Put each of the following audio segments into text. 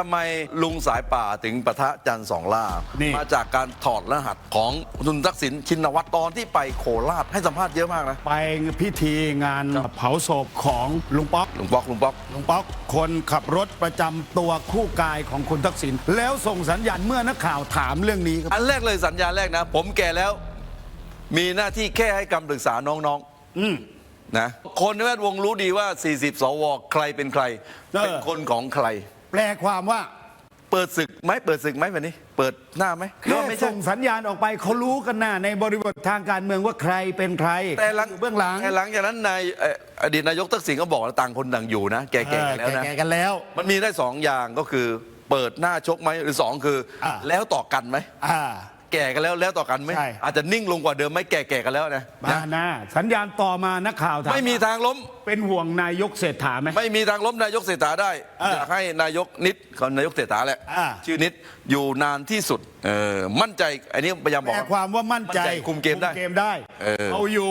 ทำไมลุงสายป่าถึงปะทะจันทร์สองล่า นี่ มาจากการถอดรหัสของคุณทักษิณชินวัตรตอนที่ไปโคราชให้สัมภาษณ์เยอะมากนะ ไปพิธีงานเผาศพของลุงป๊อก ลุงป๊อกลุงป๊อก ลุงป๊อกคนขับรถประจำตัวคู่กายของคุณทักษิณแล้วส่งสัญญาณเมื่อนักข่าวถามเรื่องนี้ครับ อันแรกเลยสัญญาณแรกนะ ผมแก่แล้ว มีหน้าที่แค่ให้คำปรึกษาน้องอืม ๆนะคนในแวดวงรู้ดีว่า 40 สว ใครเป็นใคร เออ เป็นคนของใคร แปลความว่าเปิดศึกไหมเปิดศึกไหมวันนี้ เปิดหน้าไหมหรือแค่ว่าไม่ใช่ส่งสัญญาณออกไปเขารู้กันหน้าในบริบททางการเมืองว่าใครเป็นใครแต่หลังอยู่เบื้องหลังแต่หลังจากนั้นนายเอ่ออดีตนายกทักษิณก็บอกว่าต่างคนต่างอยู่นะ แก่ๆกันแล้วนะแก่ๆกันแล้ว มันมีได้สองอย่างก็คือเปิดหน้าชกไหมหรือสองคืออาแล้วต่อกันไหม อ่า แก่กันแล้วแล้วต่อกันไหมใช่ อาจจะนิ่งลงกว่าเดิมไหมแก่ๆกันแล้วนะมาหน้าสัญญาณต่อมานักข่าวถามไม่มีทางล้ม เป็นห่วงนายกเศรษฐาไหม ไม่มีทางล้มนายกเศรษฐาได้อ่าอยากให้นายกนิดเขานายกเศรษฐาแหละอ่า ชื่อนิดอยู่นานที่สุดเออมั่นใจอันนี้พยายามบแปอกลความว่ามั่นใจมั่นใจคุมเกมได้เกมได้เออเอาอยู่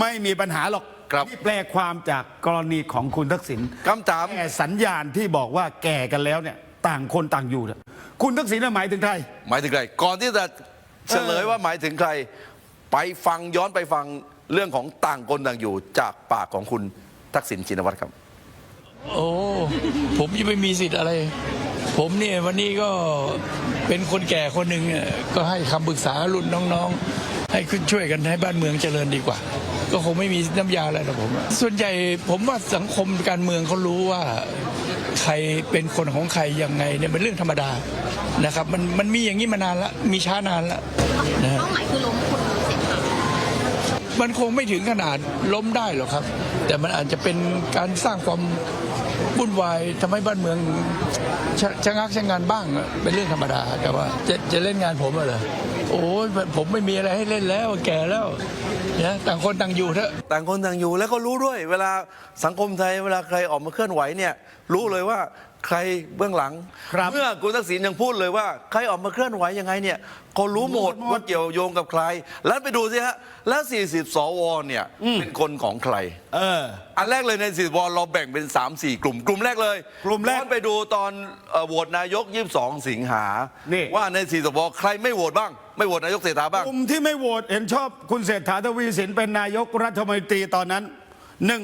ไม่มีปัญหาหรอกครับ นี่แปลความจากกรณีของคุณทักษิณคำถาม แต่สัญญาณที่บอกว่าแก่กันแล้วเนี่ย ต่างคนต่างอยู่เนี่ยคุณทักษิณน่ะหมายถึงใคร หมายถึงใครก่อนที่จะ เฉลยว่าหมายถึงใคร ไปฟังย้อนไปฟังเรื่องของต่างคนต่างอยู่จากปากของคุณทักษิณชินวัตรครับ โอ้ ผมยังไม่มีสิทธิ์อะไร ผมเนี่ยวันนี้ก็เป็นคนแก่คนหนึ่งเนี่ยก็ให้คำปรึกษารุ่นน้องๆ ให้ขึ้นช่วยกันให้บ้านเมืองเจริญดีกว่า ก็คงไม่มีน้ำยาอะไรหรอกผม ส่วนใหญ่ผมว่าสังคมการเมืองเขารู้ว่า ใครเป็นคนของใครยังไงเนี่ยเป็นเรื่องธรรมดานะครับ มันมันมีอย่างนี้มานานละมีช้านานละนะฮะเป้าหมายคือล้มคุณเศรษฐามันคงไม่ถึงขนาดล้มได้หรอกครับ แต่มันอาจจะเป็นการสร้างความ วุ่นวายทำให้บ้านเมืองชะชะงักชะงันบ้างเป็นเรื่องธรรมดา แต่ว่าจะจะเล่นงานผมเหรอโอ้ผมไม่มีอะไรให้เล่นแล้วแก่แล้วนะต่างคนต่างอยู่เถอะต่างคนต่างอยู่แล้วก็รู้ด้วย เวลาสังคมไทยเวลาใครออกมาเคลื่อนไหวเนี่ยรู้เลยว่า ใครเบื้องหลัง ครับเมื่อคุณทักษิณยังพูดเลยว่า ใครออกมาเคลื่อนไหวยังไงเนี่ยก็รู้หมดว่าเกี่ยวโยงกับใคร แล้วไปดูสิฮะ แล้ว 40 สวเนี่ยเป็นคนของใคร เออ อันแรกเลยในสิบวเราแบ่งเป็น 3 4 กลุ่ม กลุ่มแรกเลยกลุ่มแรกย้อนไปดูตอนเอ่อโหวตนายก 22 สิงหานี่ ว่าในสี่สวใครไม่โหวตบ้าง ไม่โหวตนายกเศรษฐาบ้าง กลุ่มที่ไม่โหวตเห็นชอบคุณเศรษฐาทวีสินเป็นนายกรัฐมนตรีตอนนั้นหนึ่ง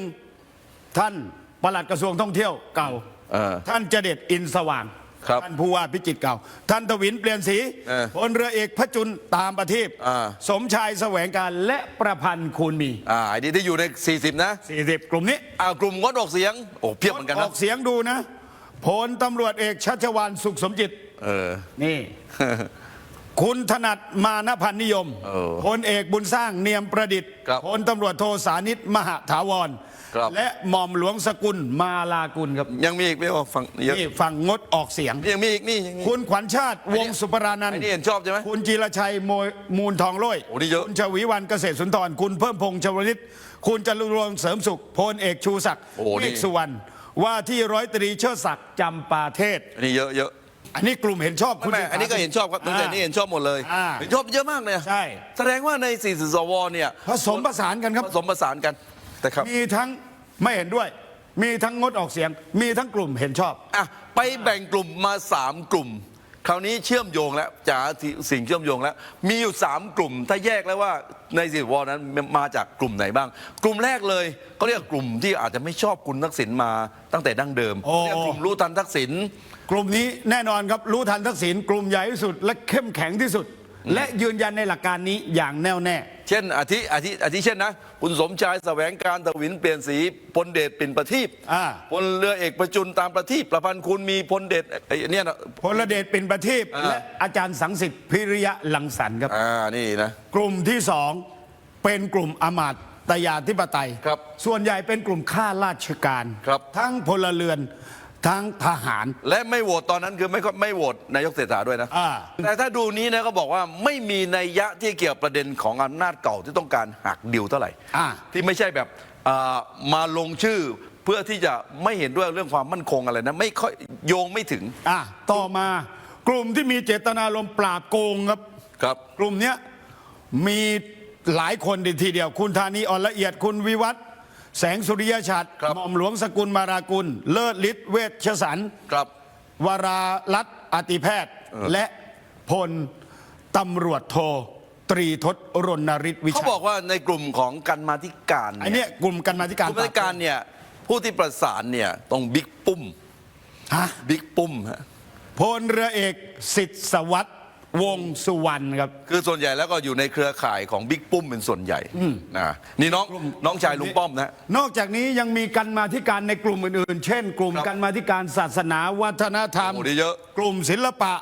ท่านปลัดกระทรวงท่องเที่ยวเก่า เออท่านเจเด็ดอินสว่างครับท่านผู้ว่าพิจิตรเก่า ท่านทวินเปลี่ยนสีเออพลเรือเอกพระจุลตามประทีปอ่า สมชายแสวงการและประพันธ์คูณมี อ่าไอ้นี่ที่อยู่ใน 40 นะ40 กลุ่มนี้อ่ากลุ่มงดออกเสียง โอ้เพียบเหมือนกันอนะอกเสียงดูนะพลตำรวจเอกชัชวานสุขสมจิต เออ นี่ คุณถนัดมานพันธ์นิยมเออพลเอกบุญสร้างเนียมประดิษฐ์ครับ พลตำรวจโทสานิตมหาถาวร ครับ และหม่อมหลวงสกุลมาลากุลครับยังมีอีกไม่ว่าฟังเยอะนี่ฝั่งงดออกเสียง ยังมีอีกนี่ยังมี คุณขวัญชาติวงศ์สุปรานันไอ้ท์นี่เห็นชอบใช่ไหมคุณจีรชัยโมยมูลทองโล้ยโอ้นี่เยอะ คุณชวีวันเกษตรสุนทร คุณเพิ่มพงษ์ชวลิต คุณจรุรงค์เสริมสุขพลเอกชูศักดิ์โอ้เมนี่ฆสุวรรณว่าที่ร้อยตรีเชิดศักดิ์จำปาเทศ อันนี้เยอะเยอะอันนี้กลุ่มเห็นชอบคุณไม่เศรษฐา อันนี้ก็เห็นชอบครับตั้งแต่นี้เห็นชอบหมดเลยอ่าเห็นชอบเยอะมากเลยใช่ แสดงว่าใน40สวเนี่ยผสมผสานกันครับ ผสมผสานกัน แต่ครับ มีทั้งไม่เห็นด้วย มีทั้งงดออกเสียง มีทั้งกลุ่มเห็นชอบ อะไปแบ่งกลุ่มมา 3 กลุ่ม คราวนี้เชื่อมโยงแล้วจ๋าสิ่งเชื่อมโยงแล้ว มีอยู่ 3 กลุ่ม ถ้าแยกแล้วว่าในสิบวอนั้นมาจากกลุ่มไหนบ้าง กลุ่มแรกเลยเขาเรียกกลุ่มที่อาจจะไม่ชอบคุณทักษิณมาตั้งแต่ดั้งเดิมโอ้ เรียกกลุ่มรู้ทันทักษิณ กลุ่มนี้แน่นอนครับรู้ทันทักษิณกลุ่มใหญ่ที่สุดและเข้มแข็งที่สุด และยืนยันในหลักการนี้อย่างแน่วแน่ เช่นอาทิอาทิอาทิเช่นนะ คุณสมชายแสวงการตวินเปลี่ยนสีพลเดชปิ่นประทีปอ่า พลเรือเอกประจุนตามประทีปประพันธ์คุณมีพลเดชไอ้เนี่ยนะ พลเดชปิ่นประทีปอ่า และอาจารย์สังสิทธิ์พิริยะลังสรรค์ครับ อ่านี่นะ กลุ่มที่สองเป็นกลุ่มอมาตยาธิปไตย ครับส่วนใหญ่เป็นกลุ่มข้าราชการ ครับทั้งพลเรือน ทั้งทหาร และไม่โหวตตอนนั้นคือไม่ค่อยไม่โหวตนายกเศรษฐาด้วยนะ อ่า แต่ถ้าดูนี้นะก็บอกว่าไม่มีนัยยะที่เกี่ยวกับประเด็นของอำนาจเก่าที่ต้องการหักดิวเท่าไหร่ อ่า ที่ไม่ใช่แบบอ่ามาลงชื่อเพื่อที่จะไม่เห็นด้วยเรื่องความมั่นคงอะไรนะไม่ค่อยโยงไม่ถึงอะต่อมากลุ่มที่มีเจตนารมณ์ปราบโกงครับ ครับ กลุ่มเนี้ยมีหลายคนดีทีเดียว คุณธานีอ่อนละเอียดคุณวิวัฒน์ แสงสุริยชัดครับ หม่อมหลวงสกุลมารากุล เลิศฤทธิ์เวชสันต์ครับ วรารัตน์อติแพทย์ และพลตำรวจโท ตรีทศรณฤทธิ์วิเขาชัยบอกว่าในกลุ่มของกันมาธิการไอเนี้ยกลุ่มกันมาธิการกลุ่มมาธิการเนี่ยผู้ที่ประสานเนี่ยต้องบิ๊กปุ้มฮะบิ๊กปุ้มฮะ พลเรือเอกสิทธิสวัสดิ์ วงศ์สุวรรณครับ คือส่วนใหญ่แล้วก็อยู่ในเครือข่ายของบิ๊กปุ้มเป็นส่วนใหญ่นะนี่น้องน้องชายลุงป้อมนะ นอกจากนี้ยังมีกันมาธิการในกลุ่มอื่นๆ เช่น กลุ่มครับกันมาธิการศาสนาวัฒนธรรมโอ้นี่เยอะกลุ่มศิลปะ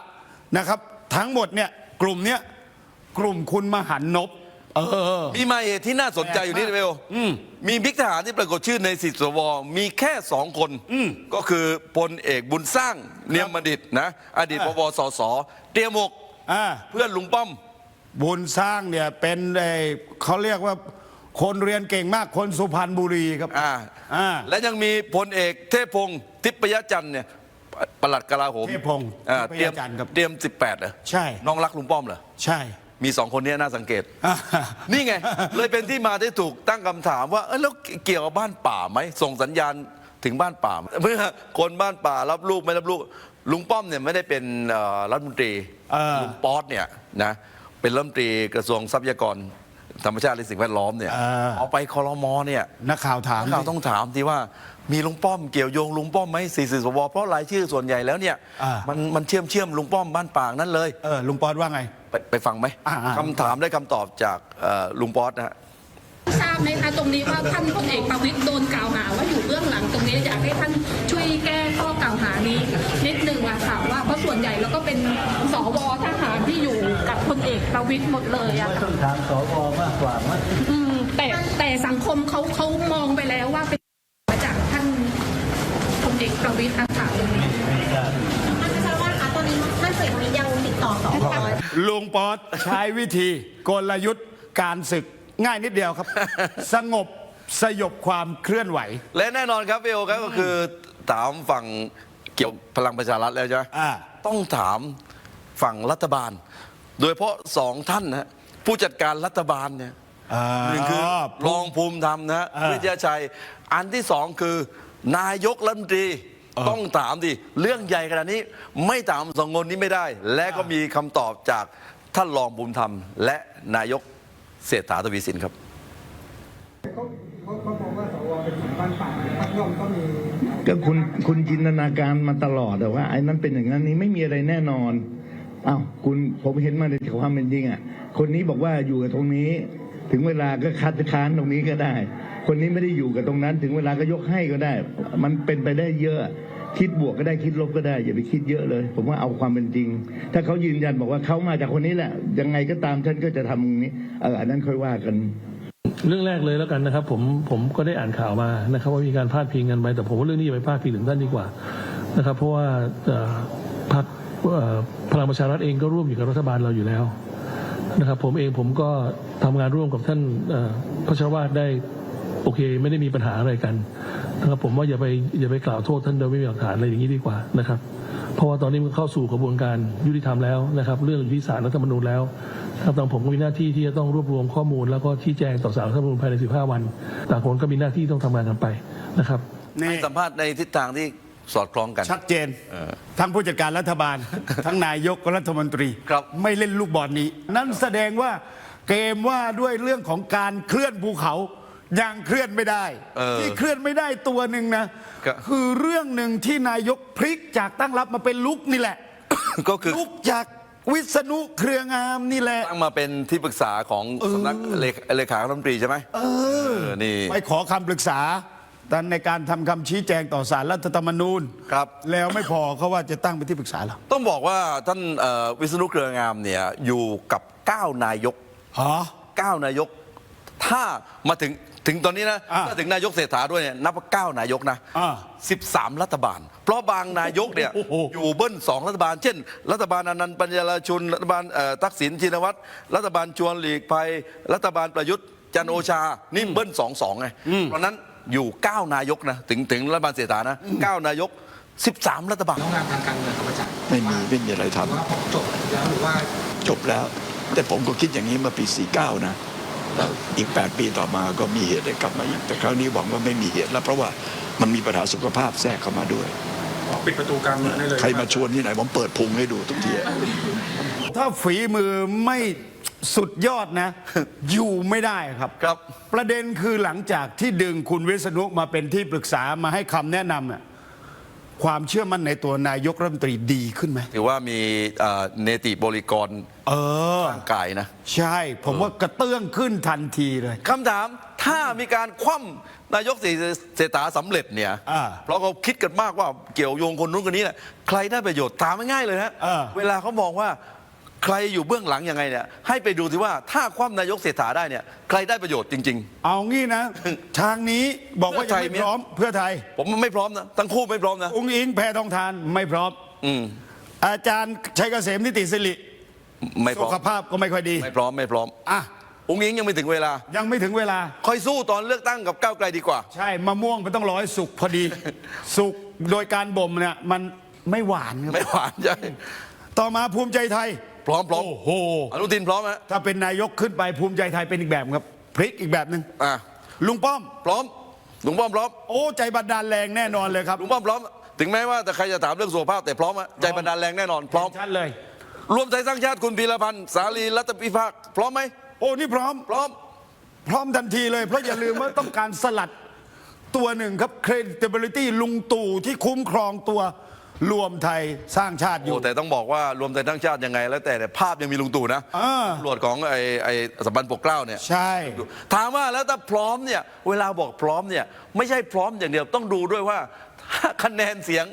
นะครับ ทั้งหมดเนี่ยกลุ่มเนี้ยกลุ่มคุณมหันนบเออ มีมาเหตุที่น่าสนใจอยู่นิดเดียวมีบิ๊กทหารที่ปรากฏชื่อในสิทธิสวมีแค่สองคน ก็คือพลเอกบุญสร้างเนียมบัณฑิตนะ อดีตพบสสเตรียมหมก อ่าเพื่อนลุงป้อม บุญสร้างเนี่ยเป็นไอ้เขาเรียกว่าคนเรียนเก่งมากคนสุพรรณบุรีครับ อ่า อ่า และยังมีพลเอกเทพพงศ์ทิพยจันทร์เนี่ยปลัดกลาโหมเทพพงศ์อ่าทิพยเตรียมจันทร์ครับเตรียม 18เหรอใช่ น้องรักลุงป้อมเหรอ ใช่ มีสองคนเนี้น่าสังเกต อ่านี่ไง เลยเป็นที่มาที่ถูกตั้งคำถามว่าเอ้ยแล้วเกี่ยวกับบ้านป่าไหม ส่งสัญญาณถึงบ้านป่าไหมเมื่อคนบ้านป่ารับลูกไม่รับลูก ลุงป้อมเนี่ยไม่ได้เป็นเอ่อรัฐมนตรีเออลุงป๊อตเนี่ยนะเป็นรัฐมนตรีกระทรวงทรัพยากรธรรมชาติและสิ่งแวดล้อมเนี่ยเออ เอาไปคอรมอเนี่ย นักข่าวถามนักข่าวต้องถามทีว่ามีลุงป้อมเกี่ยวโยงลุงป้อมไหมสี่สิบสวเพราะรายชื่อส่วนใหญ่แล้วเนี่ยอ่ามันมันเชื่อมเชื่อมลุงป้อมบ้านป่างนั้นเลย เออลุงปอนว่าไง ไปไปฟังไหมอ่าอ่า คำถามได้คำตอบจากเอ่อลุงป๊อตนะฮะทราบ ไหมคะตรงนี้ว่าท่านพลเอกประวิตรโดนกล่าวหาว่าอยู่เบื้องหลังตรงนี้อยากให้ท่านช่วยแก้ข้อกล่าวหานี้นิดนึงอะค่ะว่าเพราะส่วนใหญ่แล้วก็เป็นสวทหารที่อยู่กับพลเอกประวิตรหมดเลยอะต้องถามสวมากกว่ามั้ยอืมแต่แต่สังคมเขาเขามองไปแล้วว่าเป็นมาจากท่านพลเอกประวิตรอะค่ะท่านชาวบ้านคะตอนนี้ท่านเสกวิทย์ยังติดต่อสวลุงป๊อตใช้วิธีกลยุทธ์การศึก ง่ายนิดเดียวครับ สงบสยบความเคลื่อนไหว และแน่นอนครับพี่โอครับก็คือถามฝั่งเกี่ยวพลังประชารัฐแล้วใช่ไหมอ่า ต้องถามฝั่งรัฐบาล โดยเฉพาะสองท่านนะฮะผู้จัดการรัฐบาลเนี่ยอ่าหนึ่งคือรองภูมิธรรมนะฮะอ่าวิทยาชัย อันที่สองคือนายกรัฐมนตรีเออ ต้องถามดิ เรื่องใหญ่ขนาดนี้ไม่ถามสองคนนี้ไม่ได้ และก็มีคำตอบจากท่านรองภูมิธรรม และนายก เศรษฐาทวีสินครับเขาเขาเขามองว่าสวเป็นกลุ่มบ้านป่าพรรคร่วมก็มีก็คุณคุณจินตนาการมาตลอดแต่ว่าไอ้นั้นเป็นอย่างนั้นนี้ไม่มีอะไรแน่นอนอ้าวคุณผมเห็นมาในความเป็นจริงอะ คนนี้บอกว่าอยู่กับตรงนี้ ถึงเวลาก็คัดค้านตรงนี้ก็ได้ คนนี้ไม่ได้อยู่กับตรงนั้น ถึงเวลาก็ยกให้ก็ได้ มันเป็นไปได้เยอะ คิดบวกก็ได้คิดลบก็ได้ อย่าไปคิดเยอะเลย ผมว่าเอาความเป็นจริง ถ้าเขายืนยันบอกว่าเขามาจากคนนี้แหละ ยังไงก็ตามฉันก็จะทำอย่างนี้เอออันนั้นค่อยว่ากันเรื่องแรกเลยแล้วกันนะครับ ผมผมก็ได้อ่านข่าวมานะครับ ว่ามีการพาดพิงกันไปแต่ผมว่าเรื่องนี้อย่าไปพาดพิงถึงท่านดีกว่านะครับ เพราะว่าพรรคพลังประชารัฐเองก็ร่วมอยู่กับรัฐบาลเราอยู่แล้วนะครับ ผมเองผมก็ทำงานร่วมกับท่านพระชวาทได้ โอเค ไม่ได้มีปัญหาอะไรกันนะครับผมว่าอย่าไปอย่าไปกล่าวโทษท่านโดยไม่มีหลักฐานอะไรอย่างนี้ดีกว่านะครับ เพราะว่าตอนนี้มันเข้าสู่กระบวนการยุติธรรมแล้วนะครับ เรื่องอยู่ที่ศาลรัฐธรรมนูญแล้วครับทางผมก็มีหน้าที่ที่จะต้องรวบรวมข้อมูล แล้วก็ชี้แจงต่อศาลรัฐธรรมนูญภายใน 15 วันต่างคนก็มีหน้าที่ต้องทำงานกันไปนะครับนี่ให้สัมภาษณ์ในทิศทางที่สอดคล้องกันชัดเจน ทั้งผู้จัดการรัฐบาล ทั้งนายกรัฐมนตรีครับไม่เล่นลูกบอลนี้ นั่นแสดงว่าเกมว่าด้วยเรื่องของการเคลื่อนภูเขา ยังเคลื่อนไม่ได้ เออที่เคลื่อนไม่ได้ตัวหนึ่งนะครับ คือเรื่องหนึ่งที่นายกพลิกจากตั้งรับมาเป็นลุกนี่แหละ ก็คือลุกจากวิษณุเครืองามนี่แหละ ตั้งมาเป็นที่ปรึกษาของสำนักเลขาเลขารัฐมนตรีใช่ไหมเออนี่ ไปขอคำปรึกษาแต่ในการทำคำชี้แจงต่อสารรัฐธรรมนูญครับ แล้วไม่พอเขาว่าจะตั้งเป็นที่ปรึกษาแล้วต้องบอกว่าท่านเอ่อวิษณุเครืองามเนี่ยอยู่กับ 9 นายกอ๋อ9นายก ถ้ามาถึงถึงตอนนี้นะอ่าถ้าถึงนายกเศรษฐาด้วยเนี่ยนับว่า9นายกนะอ่า13รัฐบาล เพราะบางนายกเนี่ยโอ้โห อยู่เบิ้ลสองรัฐบาล เช่น รัฐบาลอนันต์ปัญญาลชุนรัฐบาลเอ่อทักษิณชินวัตรรัฐบาลชวนหลีกภัยรัฐบาลประยุทธ์จันทร์โอชานี่เบิ้ลสองสองไงเพราะฉะนั้นอยู่9นายกนะถึงถึงรัฐบาลเศรษฐานะ9นายก 13 รัฐบาลน้องงานทางการเมืองครับอาจารย์ไม่มีไม่มีอะไรทำ ว่าผมจบแล้วหรือว่า จบแล้ว แต่ผมก็คิดอย่างนี้เมื่อปี 49 นะแล้ว อีก 8 ปีต่อมาก็มีเหตุได้กลับมาอีกแต่ครั้งนี้หวังว่าไม่มีเหตุแล้วเพราะว่ามันมีปัญหาสุขภาพแทรกเข้ามาด้วยปิดประตูการเมืองได้เลย ใครมาชวนที่ไหนผมเปิดพุงให้ดูทุกทีถ้าฝีมือไม่สุดยอดนะ อยู่ไม่ได้ครับครับ ประเด็นคือหลังจากที่ดึงคุณวิษณุมาเป็นที่ปรึกษามาให้คำแนะนำน่ะ ความเชื่อมั่นในตัวนายกรัฐมนตรีดีขึ้นไหม ถือว่ามีเอ่อเนติบริกรเออ ร่างกายนะใช่ ผมว่ากระเตื้องขึ้นทันทีเลย คำถามถ้ามีการคว่ำนายกเศรษฐาสำเร็จเนี่ยอ่าเพราะเขาคิดกันมากว่าเกี่ยวโยงคนนู้นคนนี้แหละใครได้ประโยชน์ตามง่ายๆเลยฮะอ่าเวลาเขามองว่า ใครอยู่เบื้องหลังยังไงเนี่ยให้ไปดูสิว่าถ้าคว่ำนายกเศรษฐาได้เนี่ยใครได้ประโยชน์จริง เอางี้นะ ทางนี้บอกว่าเพื่ยัองไทยไม่พร้อมเพื่อไทย ๆ ผมไม่พร้อมนะทั้งคู่ไม่พร้อมนะองค์อิงแพทองทานไม่พร้อมอืม อาจารย์ชัยเกษมนิติสิริไม่พสุร้อมขภาพก็ไม่ค่อยดีไม่พร้อมไม่พร้อมอะองค์ยิงยังไม่ถึงเวลา ยังไม่ถึงเวลา ค่อยสู้ตอนเลือกตั้งกับก้าวไกลดีกว่า ใช่มะม่วงมันต้องร้อยสุกพอดี สุกโดยการบ่มเนี่ยมันไม่หวานครับ ไม่หวานใช่ ต่อมาภูมิใจไทย พร้อมพร้อมโอ้โห อนุทินพร้อมฮะถ้าเป็นนายกขึ้นไปภูมิใจไทยเป็นอีกแบบครับ พลิกอีกแบบหนึ่งอะลุงป้อม พร้อมลุงป้อมพร้อมโอ้ใจบันดาลแรงแน่นอนเลยครับลุงป้อมพร้อม ถึงแม้ว่าแต่ใครจะถามเรื่องสุขภาพแต่พร้อมอะใจบันดาลแรงแน่นอนพร้อม ชัดเลย รวมไทยสร้างชาติคุณพีรพันธ์สาลีรัตนพิภาคพร้อมไหมโอ้นี่พร้อม พร้อม พร้อมทันทีเลย เพราะอย่าลืมว่าต้องการสลัดตัวหนึ่งครับ credibility ลุงตู่ที่คุ้มครองตัว รวมไทยสร้างชาติอโอ้ยู่แต่ต้องบอกว่ารวมไทยสร้างชาติยังไง แล้วแต่แต่ภาพยังมีลุงตู่นะอ่าตำรวจของไอ้ไอ้สัมพันธ์ปกเกล้าเนี่ย ใช่ ถามว่าแล้วถ้าพร้อมเนี่ย เวลาบอกพร้อมเนี่ยไม่ใช่พร้อมอย่างเดียวต้องดูด้วยว่าถ้าคะแนนเสียง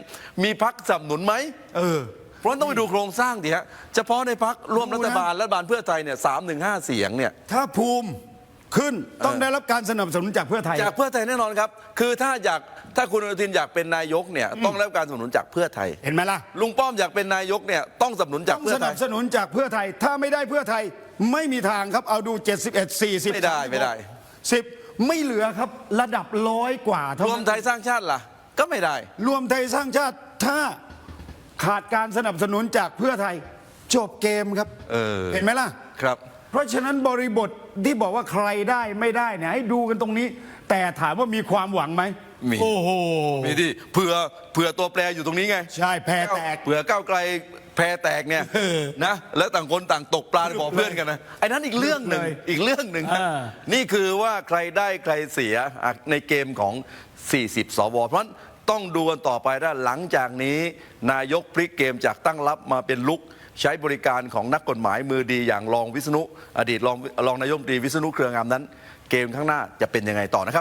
มีพักสนับสนุนไหมเออ เพราะฉะนั้นต้องไปดูโครงสร้างดิฮะเฉพาะในพักร่วมรัฐบาลรัฐบาลเพื่อไทยเนี่ยสามหนึ่งห้าเสียงเนี่ย ถ้าภูมิขึ้นต้องได้รับการสนับสนุนจากเพื่อไทย จากเพื่อไทยแน่นอนครับ คือถ้าอยาก ถ้าคุณอนุทินอยากเป็นนายกเนี่ยต้องได้รับการสนับสนุนจากเพื่อไทย เห็นไหมล่ะ ลุงป้อมอยากเป็นนายกเนี่ยต้องสนับสนุนจากต้องเพื่สอไทนัย บสนุนจากเพื่อไทย ถ้าไม่ได้เพื่อไทยไม่มีทางครับเอาดู 71 40ไม่ได้ไม่ได้ 10 ไม่เหลือครับระดับร้อยกว่าเท่ารวมนั้นไทยสร้างชาติล่ะ ก็ไม่ได้ รวมไทยสร้างชาติถ้าขาดการสนับสนุนจากเพื่อไทย จบเกมครับเออ เห็นไหมล่ะ ครับ เพราะฉะนั้นบริบทที่บอกว่าใครได้ไม่ได้เนี่ยให้ดูกันตรงนี้ แต่ถามว่ามีความหวังไหม มีโอ้โห มีที่เผื่อเผื่อตัวแปรอยู่ตรงนี้ไงใช่แพ้แตก เผื่อก้าวไกลแพรแตกเนี่ยเออนะแล้วต่างคนต่างตกปลาในบ่อเพื่อนกันนะไอ้นั้นอีกเรื่องหนึ่งเลยอีกเรื่องหนึ่งนะอ่านี่คือว่าใครได้ใครเสียอะในเกมของ 40 สว เพราะฉะนั้นต้องดูกันต่อไปว่าหลังจากนี้ นายกพลิกเกมจากตั้งรับมาเป็นลุกใช้บริการของนักกฎหมายมือดีอย่างรองวิษณุ อดีตรองรองนายกรัฐมนตรีวิษณุเครืองามนั้น เกมข้างหน้าจะเป็นยังไงต่อนะครับ